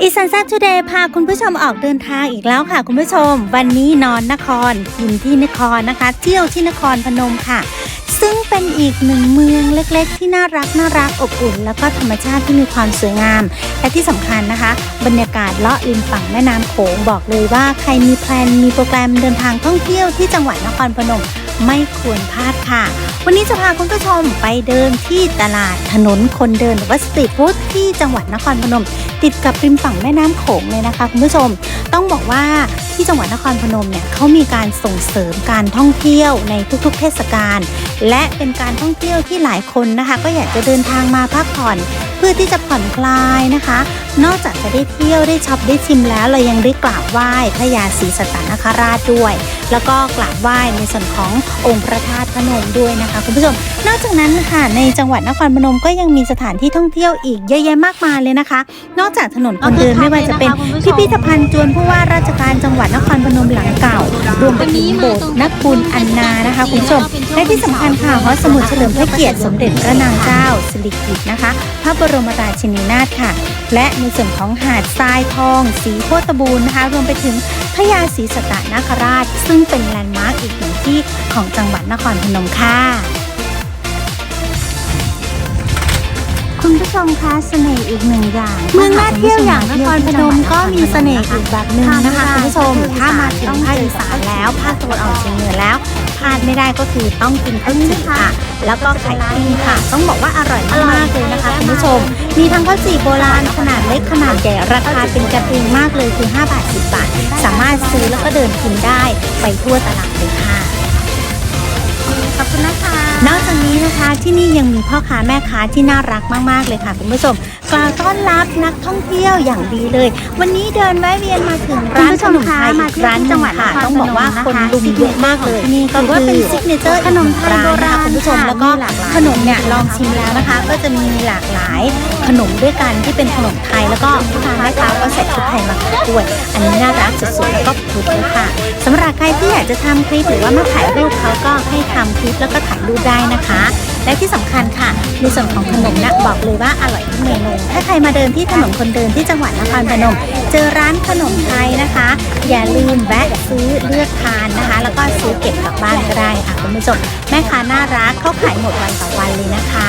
อีสันแซ่ทูเดย์พาคุณผู้ชมออกเดินทางอีกแล้วค่ะคุณผู้ชม วันนี้นอนนครกินที่นครนะคะ เที่ยวที่นครพนมค่ะ ซึ่งเป็นอีกหนึ่งเมืองเล็กๆ ที่น่ารักน่ารักอบอุ่น แล้วก็ธรรมชาติที่มีความสวยงาม และที่สำคัญนะคะ บรรยากาศเลาะริมฝั่งแม่น้ำโขงบอกเลยว่าใครมีแพลนมีโปรแกรมเดินทางท่องเที่ยวที่จังหวัดนครพนมไม่ควรพลาดค่ะ วันนี้จะพาคุณผู้ชมไปเดินที่ตลาดถนนคนเดินหรือว่าสตรีทฟู้ดที่จังหวัดนครพนมติดกับริมฝั่งแม่น้ำโขงเลยนะคะคุณผู้ชม ต้องบอกว่าที่จังหวัดนครพนมเนี่ยเขามีการส่งเสริมการท่องเที่ยวในทุกๆ เทศกาลและเป็นการท่องเที่ยวที่หลายคนนะคะ ก็อยากจะเดินทางมาพักผ่อน เพื่อที่จะผ่อนคลายนะคะ นอกจากจะได้เที่ยวได้ช็อปได้ชิมแล้ว เรายังได้กราบไหว้พระยาศรีสัตนคราชด้วย แล้วก็กราบไหว้ในส่วนขององค์พระธาตุพนมด้วยนะคะคุณผู้ชม นอกจากนั้นค่ะในจังหวัดนครพนมก็ยังมีสถานที่ท่องเที่ยวอีกเยอะแยะมากมายเลยนะคะนอกจากถนนคนเดินไม่ว่าจะเป็นพิพิธภัณฑ์จวนผู้ว่าราชการจังหวัดนครพนมหลังเก่า รวมไปถึงโบสถ์นักบุญอันนานะคะคุณผู้ชมและที่สำคัญค่ะหอสมุดเฉลิมพระเกียรติสมเด็จพระนางเจ้าสิริกิติ์นะคะ พระบรมราชินีนาถค่ะ และในส่วนของหาดทรายทอง สีโคตบูรณ์นะคะ รวมไปถึงพระยาศรีสัตนคราช ซึ่งเป็นแลนด์มาร์กอีกหนึ่งที่ของจังหวัดนครพนมค่ะ มคะเสน่ห์อีกหนึ่งอย่าง เมืองน่าเที่ยวอย่างนครพนมก็มีเสน่ห์อีกแบบหนึ่งนะคะคุณผู้ชมถ้ามาถึงภาคอีสานแล้วภาคตะวันออกเฉียงเหนือแล้วพลาดไม่ได้ก็คือต้องกินข้าวจี่ค่ะ แล้วก็ไข่ปิ้งค่ะ ต้องบอกว่าอร่อยมากๆเลยนะคะคุณผู้ชม มีทั้งข้าวจี่โบราณขนาดเล็กขนาดใหญ่ราคาเป็นกันเองมากเลยคือ 5 บาท 10 บาท สามารถซื้อแล้วก็เดินกินได้ไปทั่วตลาดเลยค่ะ ขอบคุณนะคะ นอกจากนี้นะคะที่นี่ยังมีพ่อค้าแม่ค้าที่น่ารักมาก ๆ เลยค่ะคุณผู้ชม กล่าวต้อนรับนักท่องเที่ยวอย่างดีเลย วันนี้เดินแวะเวียนมาถึงร้านขนมไทยอีกร้านจังหวัดค่ะต้องบอกว่าคนลุมเยอะมากเลยนี่ก็ว่าเป็นซิกเนเจอร์ขนมไทยโบราณคุณผู้ชมแล้วก็ขนมเนี่ยลองชิมแล้วนะคะ ก็จะมีหลากหลายขนมด้วยกันที่เป็นขนมไทยแล้วก็พ่อค้าแม่ค้าก็ใส่ชุดไทยมาขายด้วย อันนี้น่ารักสุดๆแล้วก็พุดเลยค่ะสำหรับใครที่อยากจะทำคลิปหรือว่ามาถ่ายรูปเขาก็ให้ทำคลิปแล้วก็ถ่ายรูปได้นะคะ และที่สำคัญค่ะ ในส่วนของขนมนะบอกเลยว่าอร่อยทุกเมนูถ้าใครมาเดินที่ถนนคนเดินที่จังหวัดนครพนม เจอร้านขนมไทยนะคะ อย่าลืมแวะซื้อเลือกทานนะคะ แล้วก็ซื้อเก็บกลับบ้านก็ได้ค่ะคุณผู้ชมแม่ค้าน่ารักเขาขายหมดวันต่อวันเลยนะคะ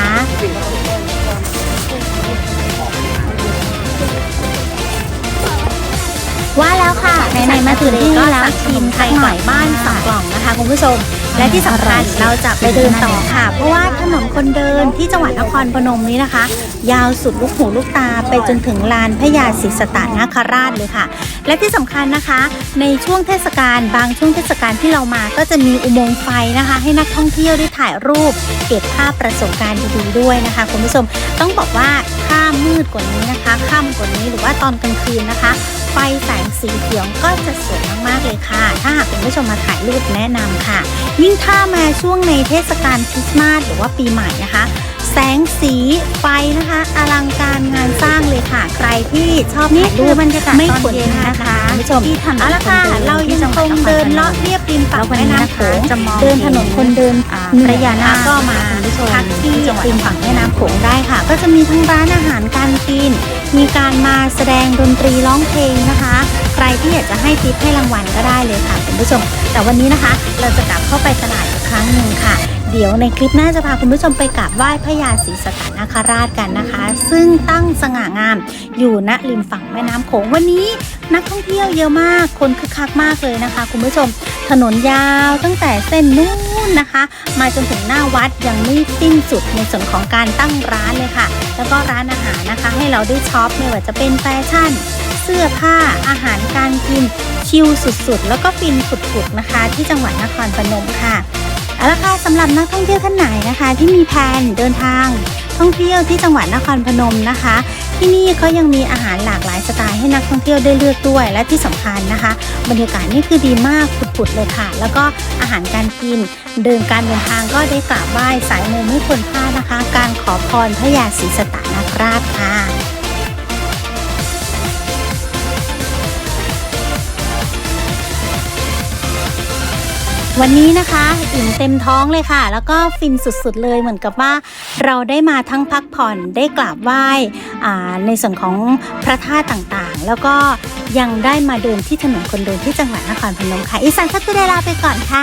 ว่าแล้วค่ะไหนๆมาถึงที่นี่แล้วชิมไข่หน่อยบ้านสองกล่องนะคะคุณผู้ชม และที่สำคัญเราจะไปเดินต่อค่ะ เพราะว่าถนนคนเดินที่จังหวัดนครพนมนี้นะคะ ยาวสุดลูกหูลูกตาไปจนถึงลานพระยาศรีสตานคราชเลยค่ะ และที่สำคัญนะคะ ในช่วงเทศกาลบางช่วงเทศกาลที่เรามาก็จะมีอุโมงค์ไฟนะคะ ให้นักท่องเที่ยวได้ถ่ายรูป เก็บภาพประสบการณ์ดีๆด้วยนะคะคุณผู้ชมต้องบอกว่าถ้ามืดกว่านี้นะคะค่ำกว่านี้หรือว่าตอนกลางคืนนะคะ ไฟแสงสีเขียวก็จะสวยมากๆเลยค่ะ ถ้าหากคุณผู้ชมมาถ่ายรูปแนะนำค่ะ ยิ่งถ้ามาช่วงในเทศกาลคริสต์มาสหรือว่าปีใหม่นะคะ แสงสีไฟนะคะ อลังการงานสร้างเลยค่ะ ใครที่ชอบนี่ถ่ายคืรูอปบรรยากาศไม่ตอนควรเย็นพลาดนะคะคุณผู้ชมที่ถนนเอาละค่ะคนเดินเรายังคงเดินเลาะเรียบริมฝั่งแล้ววันแม่นี้น้ำนะโขคะงจะมองเดินถนนคนเดินอ่าเหพนื่ระอยยานะนาคก็มาคุณผู้ชมพักที่ที่จังหวัดริมฝั่งแม่น้ำโขงได้ค่ะ ก็จะมีทั้งร้านอาหารการกิน มีการมาแสดงดนตรีร้องเพลงนะคะ ใครที่อยากจะให้ทิปให้รางวัลก็ได้เลยค่ะคุณผู้ชม แต่วันนี้นะคะ เราจะกลับเข้าไปตลาดอีกครั้งหนึ่งค่ะ เดี๋ยวในคลิปหน้าจะพาคุณผู้ชมไปกราบไหว้พระยาศรีสตนาคราชกันนะคะ ซึ่งตั้งสง่างามอยู่ณริมฝั่งแม่น้ำโขงวันนี้ นักท่องเที่ยวเยอะมาก คนคึกคักมากเลยนะคะ คุณผู้ชม ถนนยาวตั้งแต่เส้นนู้นนะคะ มาจนถึงหน้าวัดยังไม่สิ้นสุดในส่วนของการตั้งร้านเลยค่ะ แล้วก็ร้านอาหารนะคะ ให้เราได้ช็อปไม่ว่าจะเป็นแฟชั่น เสื้อผ้าอาหารการกินชิลสุดๆ แล้วก็ฟินฝุดๆนะคะ ที่จังหวัดนครพนมค่ะ เอาละค่ะสำหรับนักท่องเที่ยวท่านไหนนะคะ ที่มีแผนเดินทาง ท่องเที่ยวที่จังหวัดนครพนมนะคะ ที่นี่เขายังมีอาหารหลากหลายสไตล์ให้นักท่องเที่ยวได้เลือกด้วย และที่สำคัญนะคะ บรรยากาศนี่คือดีมากฝุดๆเลยค่ะ แล้วก็อาหารการกิน เดินการเดินทางก็ได้กราบไหว้สายมูไม่ควรพลาดนะคะ การขอพรพระยาศรีสตานคราชค่ะ วันนี้นะคะอิ่มเต็มท้องเลยค่ะ แล้วก็ฟินสุดๆเลยเหมือนกับว่า เราได้มาทั้งพักผ่อนได้กราบไหว้ในส่วนของพระธาตุต่างๆ แล้วก็ยังได้มาเดินที่ถนนคนเดินที่จังหวัดนครพนมค่ะอีสานทักทุเดลาไปก่อนค่ะ